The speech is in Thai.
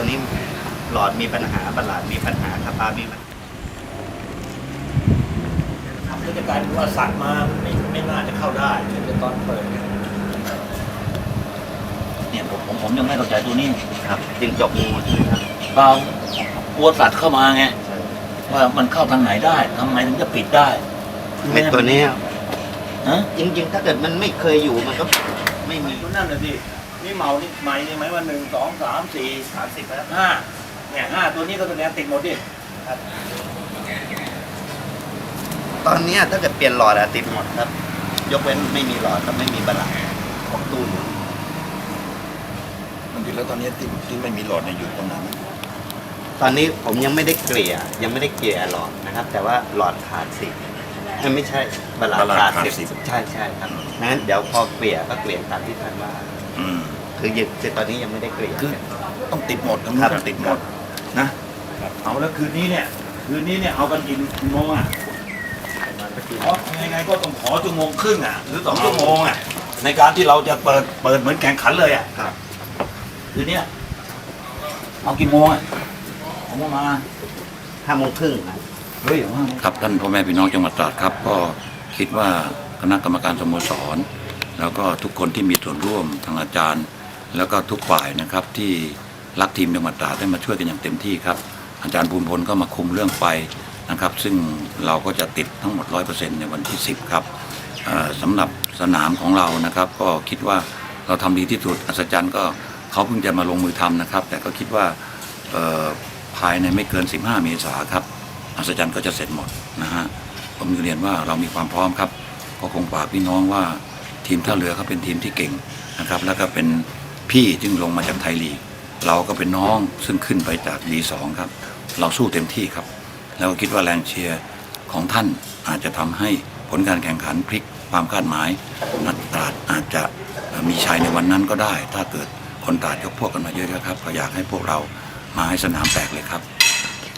ตัวนี้หลอดมีปัญหาบัลลาดมีปัญหาคาปามีปัญหาก็จะกลายเป็นว่าสัตว์มาไม่ไม่น่าจะเข้าได้ในตอนเปิดเนี่ยเนี่ยผมผมผมยังไม่เข้าใจตัวนี้ครับจึงจบงูใช่ไหมครับเปล่ากลัวสัตว์เข้ามาไงว่ามันเข้าทางไหนได้ทำไมถึงจะปิดได้เม็ดตัวเนี้ยฮะจริงๆ ถ้าเกิดมันไม่เคยอยู่มันก็ไม่มีดูนั่นเลยดิ นี่เมานี่ไม้นี่ไหมว่าหนึ่งสองสามสี่สามสิบแล้วห้าเนี่ยห้าตัวนี้ก็แสดงติดหมดดิตอนเนี้ยถ้าเกิดเปลี่ยนหลอดอะติดหมดครับ ยกเว้นไม่มีหลอดกับไม่มีบัลลาดของตู้นู้นมันอยู่แล้วตอนนี้ที่ที่ไม่มีหลอดเนี่ยอยู่ตรงนั้นตอนนี้ผมยังไม่ได้เกลี่ยยังไม่ได้เกลี่ยหลอดนะครับ แต่ว่าหลอดขาดสิบเอ้ยไม่ใช่บัลลาดบัลลาดขาดขาดสิบสิบใช่ใช่ครับงั้นเดี๋ยวพอเกลี่ยก็เกลี่ยตามที่ท่านว่า อืมคือยึดแต่ตอนนี้ยังไม่ได้เกลี่ยคือต้องติดหมดทั้งหมครัดบติดหมดนะเอาแล้วคืนนี้เนี่ย คืนนี้เนี่ยเอากันกี่โมงอะขอยังไงก็ต้องขอชั่วโมงครึ่งอะหรือสองชั่วโมงอะในการที่เราจะเปิดเปิดเหมือนแข่งขันเลยอะครับ คืนเนี้ยเอากี่โมงอะผมว่ามาห้าโมงครึ่งครับ เฮ้ยเอาห้าโมงครับท่านพ่อแม่พี่น้องจังหวัดตราดครับ ก็คิดว่าคณะกรรมการสโมสร แล้วก็ทุกคนที่มีส่วนร่วมทางอาจารย์ แล้วก็ทุกฝ่ายนะครับที่รักทีมจังหวัดตราดได้มาช่วยกันอย่างเต็มที่ครับ อาจารย์ภูมิพลก็มาคุมเรื่องไฟนะครับ ซึ่งเราก็จะติดทั้งหมด 100%ในวันที่ 10 ครับสำหรับสนามของเรานะครับ ก็คิดว่าเราทำดีที่สุดอัศจรรย์ก็เขาเพิ่งจะมาลงมือทำนะครับ แต่ก็คิดว่าภายในไม่เกิน 15 เมษาครับอัศจรรย์ก็จะเสร็จหมดนะฮะผมเรียนว่าเรามีความพร้อมครับ ก็คงฝากพี่น้องว่า ทีมท่าเรือเขาเป็นทีมที่เก่งนะครับแล้วก็เป็นพี่จึงลงมาจากไทยลีกเราก็เป็นน้องซึ่งขึ้นไปจากดีสองครับ เราสู้เต็มที่ครับ แล้วก็คิดว่าแรงเชียร์ของท่านอาจจะทำให้ผลการแข่งขันพลิกความคาดหมายนัดตราดอาจจะมีชัยในวันนั้นก็ได้ ถ้าเกิดคนตราดยกพวกกันมาเยอะๆครับก็อยากให้พวกเรามาให้สนามแตกเลยครับ